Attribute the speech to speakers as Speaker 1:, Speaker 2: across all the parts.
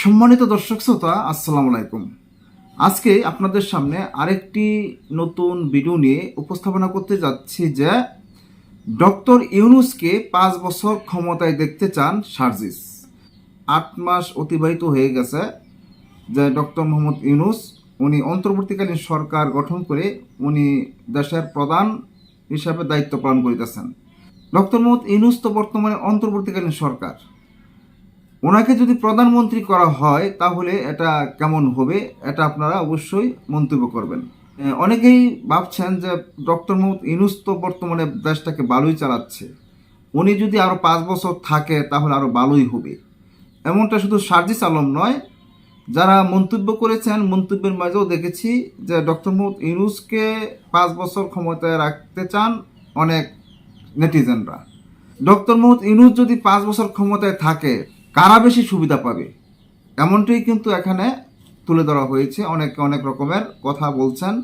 Speaker 1: সম্মানিত দর্শক শ্রোতা, আসসালামু আলাইকুম। আজকে আপনাদের সামনে আরেকটি নতুন ভিডিও নিয়ে উপস্থাপনা করতে যাচ্ছি যে ডক্টর ইউনুসকে পাঁচ বছর ক্ষমতায় দেখতে চান সার্জিস। আট মাস অতিবাহিত হয়ে গেছে যে ডক্টর মোহাম্মদ ইউনুস, উনি অন্তর্বর্তীকালীন সরকার গঠন করে উনি দেশের প্রধান হিসাবে দায়িত্ব পালন করিতেছেন। ডক্টর মোহাম্মদ ইউনুস তো বর্তমানে অন্তর্বর্তীকালীন সরকার। ওনাকে যদি প্রধানমন্ত্রী করা হয়, তাহলে এটা কেমন হবে? এটা আপনারা অবশ্যই মন্তব্য করবেন। অনেকেই ভাবছেন যে ডক্টর মোহাম্মদ ইনুস তো বর্তমানে দেশটাকে ভালোই চালাচ্ছে। উনি যদি আরও পাঁচ বছর থাকে, তাহলে আরও ভালোই হবে। এমনটা শুধু সার্জিস আলম নয়, যারা মন্তব্য করেছেন, মন্তব্যের মাঝেও দেখেছি যে ডক্টর মোহাম্মদ ইউনুসকে পাঁচ বছর ক্ষমতায় রাখতে চান অনেক নেটিজেনরা। ডক্টর মোহাম্মদ ইউনুস যদি পাঁচ বছর ক্ষমতায় থাকে কারা বেশি সুবিধা পাবে? এমনটাই কিন্তু এখানে তুলে ধরা হয়েছে। অনেকে অনেক রকমের কথা বলছেন।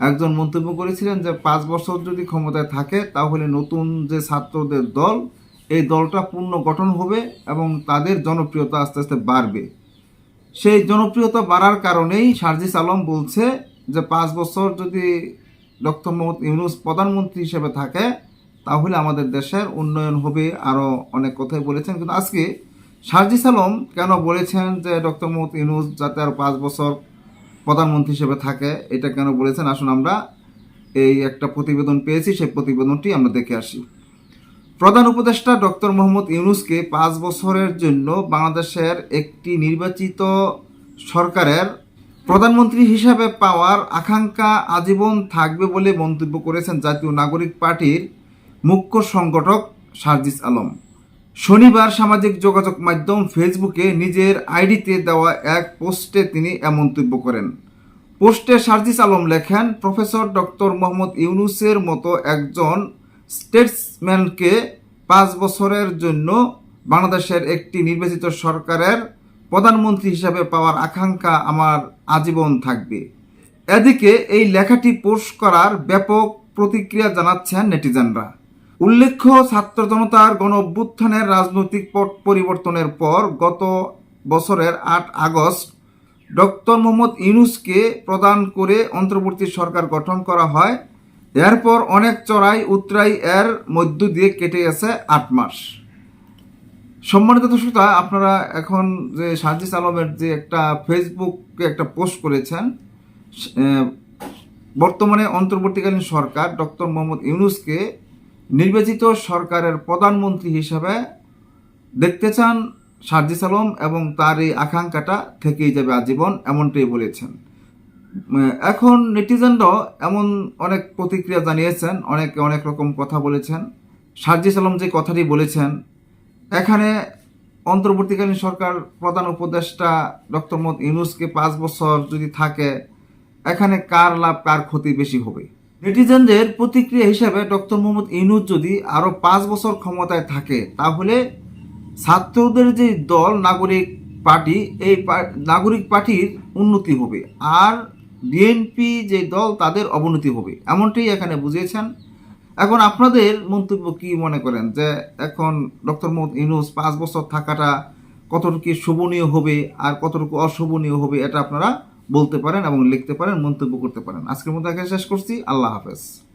Speaker 1: একজন মন্তব্য করেছিলেন যে, পাঁচ বছর যদি ক্ষমতায় থাকে, তাহলে নতুন যে ছাত্রদের দল, এই দলটা পূর্ণ গঠন হবে এবং তাদের জনপ্রিয়তা আস্তে আস্তে বাড়বে। সেই জনপ্রিয়তা বাড়ার কারণেই সার্জিস আলম বলছে যে, পাঁচ বছর যদি ডক্টর মোহাম্মদ ইউনুস প্রধানমন্ত্রী হিসেবে থাকে, তাহলে আমাদের দেশের উন্নয়ন হবে। আরও অনেক কথাই বলেছেন। কিন্তু আজকে সার্জিস আলম কেন বলেছেন যে ডক্টর মোহাম্মদ ইউনুস যাতে আর পাঁচ বছর প্রধানমন্ত্রী হিসেবে থাকে, এটা কেন বলেছেন? আসুন আমরা এই একটা প্রতিবেদন পেয়েছি, সেই প্রতিবেদনটি আমরা দেখে আসি। প্রধান উপদেষ্টা ডক্টর মোহাম্মদ ইউনুসকে পাঁচ বছরের জন্য বাংলাদেশের একটি নির্বাচিত সরকারের প্রধানমন্ত্রী হিসাবে পাওয়ার আকাঙ্ক্ষা আজীবন থাকবে বলে মন্তব্য করেছেন জাতীয় নাগরিক পার্টির মুখ্য সংগঠক সার্জিস আলম। শনিবার সামাজিক যোগাযোগ মাধ্যম ফেসবুকে নিজের আইডিতে দেওয়া এক পোস্টে তিনি এ মন্তব্য করেন। পোস্টে সার্জিস আলম লেখেন, প্রফেসর ডক্টর মোহাম্মদ ইউনুসের মতো একজন স্টেটসম্যানকে পাঁচ বছরের জন্য বাংলাদেশের একটি নির্বাচিত সরকারের প্রধানমন্ত্রী হিসাবে পাওয়ার আকাঙ্ক্ষা আমার আজীবন থাকবে। এদিকে এই লেখাটি পোস্ট করার ব্যাপক প্রতিক্রিয়া জানাচ্ছেন নেটিজেনরা। উল্লেখ্য ছাত্র জনতার গণ অভ্যুত্থানের রাজনৈতিক পট পরিবর্তনের পর গত বছরের আট আগস্ট ডক্টর মোহাম্মদ ইউনুসকে প্রদান করে অন্তর্বর্তী সরকার গঠন করা হয়। এরপর অনেক চড়াই, উতরাই এর মধ্য দিয়ে কেটে গেছে আট মাস। সম্মানিত দর্শকরা আপনারা এখন যে সাজিস আলমের যে একটা ফেসবুকে একটা পোস্ট করেছেন বর্তমানে অন্তর্বর্তীকালীন সরকার ডক্টর মোহাম্মদ ইউনুসকে নির্বাচিত সরকারের প্রধানমন্ত্রী হিসাবে দেখতে চান সার্জিস আলম এবং তার এই আকাঙ্ক্ষাটা থেকেই যাবে আজীবন, এমনটাই বলেছেন। এখন নেটিজেনরাও এমন অনেক প্রতিক্রিয়া জানিয়েছেন, অনেকে অনেক রকম কথা বলেছেন। সার্জিস আলম যে কথাটি বলেছেন, এখানে অন্তর্বর্তীকালীন সরকার প্রধান উপদেষ্টা ডক্টর মোহাম্মদ ইউনুসকে পাঁচ বছর যদি থাকে, এখানে কার লাভ, কার ক্ষতি বেশি হবে? নেটিজেনদের প্রতিক্রিয়া হিসেবে ডক্টর মোহাম্মদ ইউনুস যদি আরও পাঁচ বছর ক্ষমতায় থাকে, তাহলে ছাত্রদের যে দল, নাগরিক পার্টি, এই নাগরিক পার্টির উন্নতি হবে আর বিএনপি যে দল, তাদের অবনতি হবে। এমনটাই এখানে বুঝিয়েছেন। এখন আপনাদের মন্তব্য কি মনে করেন? যে এখন ডক্টর মোহাম্মদ ইউনুস পাঁচ বছর থাকাটা কতটুকু শোভনীয় হবে আর কতটুকু অশোভনীয় হবে, এটা আপনারা বলতে পারেন এবং লিখতে পারেন, মন্তব্য করতে পারেন। আজকের মতো এখানে শেষ করছি। আল্লাহ হাফেজ।